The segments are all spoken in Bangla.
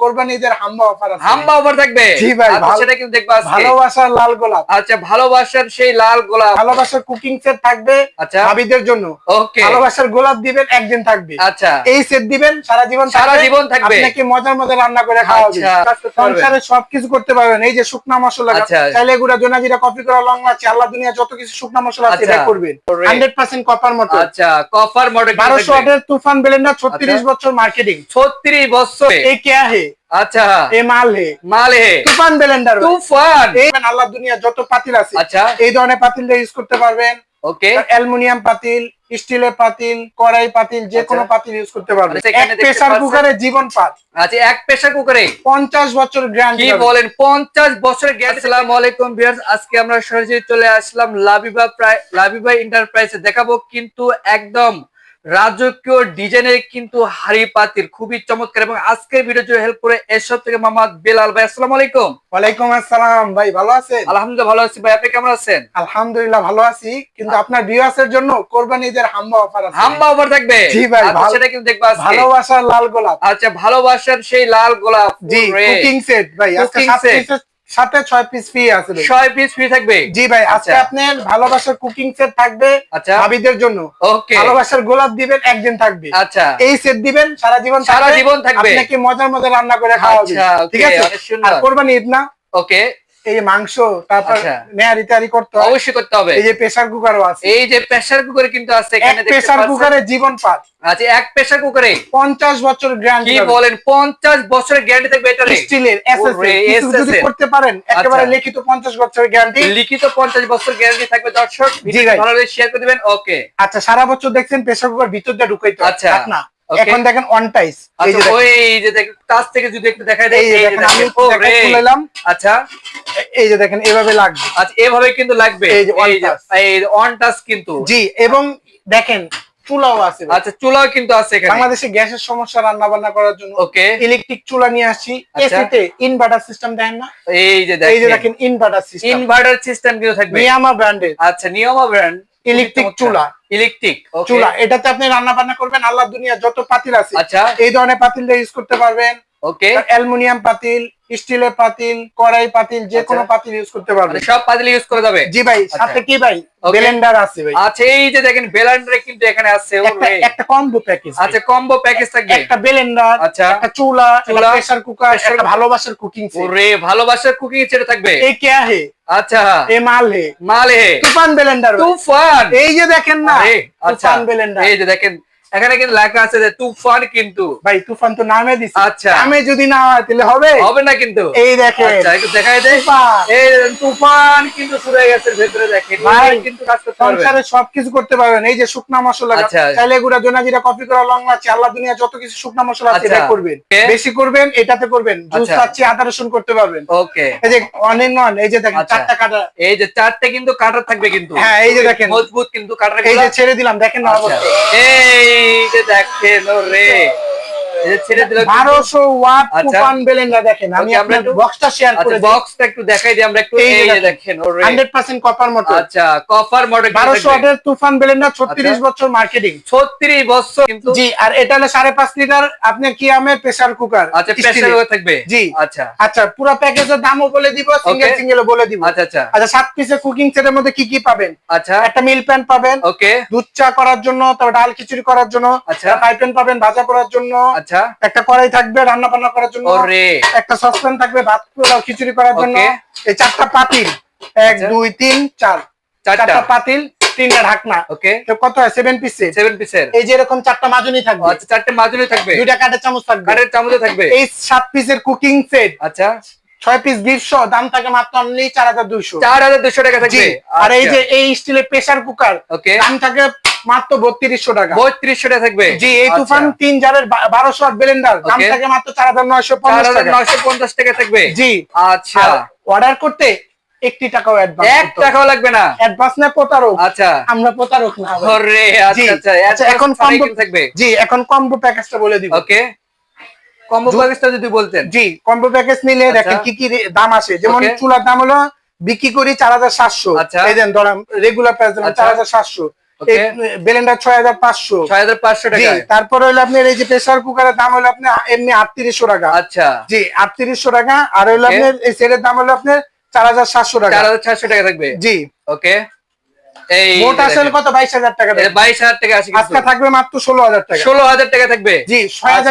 কোরবানিদের হাম্বা অফার আছে। হাম্বা অফার থাকবে? জি ভাই, আচ্ছা, সেটা কিন্তু দেখব আজকে। ভালোবাসার লাল গোলাপ। আচ্ছা ভালোবাসার সেই লাল গোলাপ। ভালোবাসার কুকিং সেট থাকবে আচ্ছা। ভাবিদের জন্য। ওকে। ভালোবাসার গোলাপ দিবেন একদিন থাকবে। আচ্ছা। এই সেট দিবেন সারা জীবন সারা জীবন থাকবে। আপনাকে মজার মজার রান্না করে খাওয়াবে আচ্ছা, কাজ করতে পারবেন। সংসারে সবকিছু করতে পারবেন। এই যে শুকনা মশলা আচ্ছা। চাইলে গুঁড়া জোনা জিরা কফি করা লং আছে আল্লাহ দুনিয়া যত কিছু শুকনা মশলা আছে আচ্ছা। এটা করবেন। Correct. Hundred percent copper motor আচ্ছা কফার মডেল বারোশো ওয়াটের তুফান বেলেন্ডার ছত্রিশ আচ্ছা। বছর মার্কেটিং ছত্রিশ বছর। এই है আচ্ছা। এ মাল। হে মালে। তুফান বেলেন্ডার তুফান। এই আল্লাহ দুনিয়া যত পাতিল আছে আচ্ছা। এই ধরনের পাতিল ইউজ করতে পারবেন। ওকে অ্যালুমিনিয়াম পাতিল স্টিলের পাতিল কড়াই পাতিল যে কোনো আচ্ছা। পাতিল ইউজ করতে পারবেন। এক প্রেসার কুকারে জীবন পাত। আচ্ছা এক প্রেসার কুকারে। পঞ্চাশ বছর গ্যারান্টি কি বলেন পঞ্চাশ বছরের গ্যাস আসসালামু আলাইকুম ভিউয়ার্স আজকে আমরা সরাসরি চলে আসলাম লাবিবা প্রায় লাবিবা এন্টারপ্রাইজে দেখাবো কিন্তু একদম রাজকীয় ডিজাইনের কিন্তু হাড়ি পাতিল খুবই চমৎকার এবং আজকের ভিডিও জুড়ে হেল্প করে এসব থেকে মোহাম্মদ বেলাল ভাই আসসালামু আলাইকুম। ওয়ালাইকুম আসসালাম ভাই ভালো আছেন? আলহামদুলিল্লাহ ভালো আছি ভাই আপনি কেমন আছেন? আলহামদুলিল্লাহ ভালো আছি কিন্তু আপনার ভিউয়ার্সের জন্য কোরবানিদের হাম্বা অফার আছে। হাম্বা ওভার থাকবে? জি ভাই, আচ্ছা, সেটা কিন্তু দেখব আজকে। ভালোবাসার লাল গোলাপ। আচ্ছা ভালোবাসার সেই লাল গোলাপ জি কুকিং সেট ভাই আজকে Cooking সাত set। পিসের সাথে ছয় পিস ফ্রি আছে ছয় পিস ফ্রি থাকবে? জি ভাই আজকে আচ্ছা। আপনার ভালোবাসার কুকিং সেট থাকবে আচ্ছা। ভাবিদের জন্য। ওকে। ভালোবাসার গোলাপ দিবেন একদিন থাকবে। আচ্ছা। এই সেট দিবেন সারা জীবন সারা জীবন থাকবে। আপনাকে মজার মজার রান্না করে খাওয়াবে। আচ্ছা, ঠিক আছে। আর করবেন ঈদ না? ওকে। এই যে মাংস তারপর আচ্ছা। নেয়ারি তারি করতে অবশ্যই করতে হবে। এই যে প্রেসার কুকারও আছে। এই যে প্রেসার কুকারে কিন্তু আছে এখানে প্রেসার কুকারে জীবন পাত। আচ্ছা এক প্রেসার কুকারে? পঞ্চাশ বছর গ্যারান্টি কি বলেন পঞ্চাশ বছরের গ্যারান্টি থাকবে এটা স্টিলের যদি করতে পারেন একেবারে আচ্ছা। লিখিত পঞ্চাশ বছরের গ্যারান্টি লিখিত পঞ্চাশ বছর গ্যারান্টি থাকবে দর্শক। শেয়ার করে দিবেন। ওকে আচ্ছা সারা বছর দেখছেন প্রেসার কুকার ভিতর দিয়ে ঢুকাইতে আচ্ছা, ঢাকনা। এখন দেখেন অন টাইস এই আচ্ছা যে দেখেন, কাছ থেকে যদি একটু দেখাই দেয় এই দেখেন আমি আচ্ছা। এই যে দেখেন এভাবে লাগবে। আচ্ছা এভাবে কিন্তু লাগবে? এই যে টাচ কিন্তু। জি এবং দেখেন চুলাও আছে। আচ্ছা চুলাও কিন্তু আছে এখানে। বাংলাদেশে গ্যাসের সমস্যা রান্না বান্না করার জন্য ওকে। ইলেকট্রিক চুলা নিয়ে আসছি। আচ্ছা। এসিতে ইনভার্টার সিস্টেম দেখেন না। এই যে এই যে দেখেন ইনভার্টার সিস্টেম ইনভার্টার সিস্টেম কিন্তু থাকবে। মিয়ামা ব্র্যান্ডের আচ্ছা নিয়মা ব্র্যান্ড ইলেকট্রিক চুলা। ইলেকট্রিক চুলা এটাতে আপনি রান্না বান্না করবেন। আল্লাহ দুনিয়া যত পাতিল আছে আচ্ছা। এই ধরনের পাতিল ইউজ করতে পারবেন। ওকে অ্যালুমিনিয়াম পাতিল স্টিলের পাতিল কড়াই পাতিল যে কোনো আচ্ছা। পাতিল ইউজ করতে পারবেন মানে সব পাতিল ইউজ করা যাবে? জি ভাই আচ্ছা। সাথে কি ভাই? ব্লেন্ডার আছে ভাই। আচ্ছা এই যে দেখেন ব্লেন্ডার কিন্তু এখানে আছে একটা কম্বো প্যাকেজ আছে কম্বো প্যাকেজ থাকবে। একটা ব্লেন্ডার আচ্ছা। একটা চুলা চুলা। প্রেসার কুকার একটা ভালোবাসার কুকিং সেট ওরে ভালোবাসার কুকিং সেট থাকবে? এই কে আহে? আচ্ছা। এ মাল। হে মাল। হে তুফান ব্লেন্ডার তুফান। এই যে দেখেন না আচ্ছা। তুফান ব্লেন্ডার এই যে দেখেন এখানে কিন্তু লেখা আছে যে তুফান কিন্তু। ভাই তুফান তো নামে দিছে। আচ্ছা। নামে যদি না হয় তাহলে হবে? হবে না কিন্তু। এই দেখেন। আচ্ছা একটু দেখাই দে তুফান। এই তুফান কিন্তু হয়ে গেছে ভেতরে দেখেন। ভাই, কিন্তু কাজ করতে পারবে সংসারে সবকিছু করতে পারবেন। এই যে শুকনা মশলা আচ্ছা। চাইলে গুঁড়া জোনা জিরা কফি করা লং আছে আল্লাহ দুনিয়া যত কিছু শুকনা মশলা আছে আচ্ছা। এটা করবেন। বেশি করবেন এটাতে করবেন। জুস আচ্ছা। চাচ্ছি আদা রসুন করতে পারবেন। ওকে এই যে অনেক নন এই যে দেখেন আচ্ছা। চারটা কাটা। এই যে চারটে কিন্তু কাটার থাকবে কিন্তু। হ্যাঁ, এই যে দেখেন। মজবুত কিন্তু কাটার এই যে ছেড়ে দিলাম দেখেন না আচ্ছা। অবস্থা। এই দেখেন রে বারোশো ওয়াট আচ্ছা। তুফান বেলেন্ডা দেখেন আমি আপনার বক্সটা শেয়ার করে আচ্ছা বক্সটা একটু দেখাই দিই আমরা একটু এই যে এই যে দেখেন। দেখেন হান্ড্রেড পার্সেন্ট কপার মোটর আচ্ছা কফার মডেল বারোশো ওয়াটের তুফান বেলেন্ডা ছত্রিশ। বছর মার্কেটিং 36 বছর কিন্তু জি আর এটা হলো সাড়ে পাঁচ লিটার আপনি কি আমে প্রেসার কুকার আচ্ছা প্রেসার থাকবে। জি। আচ্ছা। আচ্ছা পুরো প্যাকেজের দামও বলে দিব সিঙ্গেল সিঙ্গেল বলে দিব। আচ্ছা আচ্ছা। আচ্ছা সাত পিসের কুকিং সেটের মধ্যে কি কি পাবেন? আচ্ছা। একটা মিল প্যান পাবেন। ওকে দুধ চা করার জন্য তারপর ডাল খিচুড়ি করার জন্য। আচ্ছা। ফ্রাই প্যান পাবেন ভাজা করার জন্য। আচ্ছা। একটা কড়াই থাকবে রান্না বান্না করার জন্য। ওরে। একটা সসপ্যান থাকবে ভাত পোলাও খিচুড়ি করার জন্য। এই চারটা পাতিল। এক আচ্ছা। দুই তিন চার। চারটা। পাতিল তিনটা ঢাকনা। ওকে। তো কত হয়? সেভেন পিসের সেভেন পিসের এই যে এরকম চারটা মাজুনি থাকবে। আচ্ছা চারটে মাজুনি থাকবে। দুইটা কাঠের চামচ থাকবে। কাঠের চামচ থাকবে। এই সাত পিসের কুকিং সেট আচ্ছা। ছয় পিস গিফট দাম থাকে মাত্র অনলি চার হাজার দুইশো। চার হাজার দুশো টাকা থাকবে। আর এই যে এই স্টিলের প্রেসার কুকার দাম থাকে মাত্র বত্রিশশো টাকা। বত্রিশশো টাকা থাকবে। জি এই আচ্ছা। তুফান তিন জারের বারোশো আট ব্লেন্ডার দাম থাকে মাত্র চার হাজার নয়শো নয়শো পঞ্চাশ টাকা থাকবে। জি আচ্ছা। অর্ডার করতে একটি টাকাও এক টাকাও লাগবে না। অ্যাডভান্স না প্রতারক। আচ্ছা। আমরা প্রতারক না। আচ্ছা আচ্ছা আচ্ছা, এখন combo- থাকবে। জি এখন কম্বো প্যাকেজটা বলে দিব। ওকে কম্বো প্যাকেজটা যদি বলতেন। জি কম্বো প্যাকেজ নিলে আচ্ছা। দেখেন কি কি দাম আসে। যেমন চুলার দাম হলো বিক্রি করি চার হাজার সাতশো। আচ্ছা। এই দেন ধরেন রেগুলার প্রাইস দিলাম। চার হাজার সাতশো. ব্লেন্ডার ছয় হাজার পাঁচশো। ছয় হাজার পাঁচশো টাকা তারপরে হলো আপনার এই যে প্রেসার কুকারের দাম হলো আপনার এমনি আটত্রিশশো টাকা। আচ্ছা। জি আটত্রিশশো টাকা। আর হলো আপনার এই সেটের দাম হলো আপনার চার হাজার সাতশো টাকা। চার হাজার চারশো টাকা থাকবে। জি। ওকে এই মোট আসলে কত? বাইশ হাজার টাকা টাকা আছে আজকে থাকবে মাত্র টাকা। টাকা জি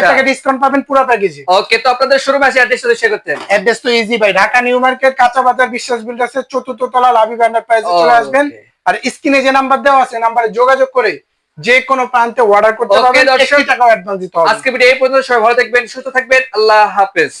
আচ্ছা। টাকা ডিসকাউন্ট পাবেন পুরো প্যাকেজে ওকে তো আপনাদের শোরুম আছে অ্যাড্রেস সাথে শেয়ার করতেন। অ্যাড্রেস তো ইজি ভাই। ঢাকা নিউ মার্কেট কাঁচা বাজার বিশ্বাস বিল্ডার্সের চতুর্থ তলা চলে আসবেন। আর স্ক্রিনে যে নাম্বার দেওয়া আছে নাম্বারে যোগাযোগ করে যে কোনো প্রান্তে অর্ডার করতে পারবেন। দর্শক, একটি টাকা অ্যাডভান্স দিতে হবে। আজকে ভিডিও এই পর্যন্ত সবাই ভালো থাকবেন সুস্থ থাকবেন আল্লাহ হাফেজ।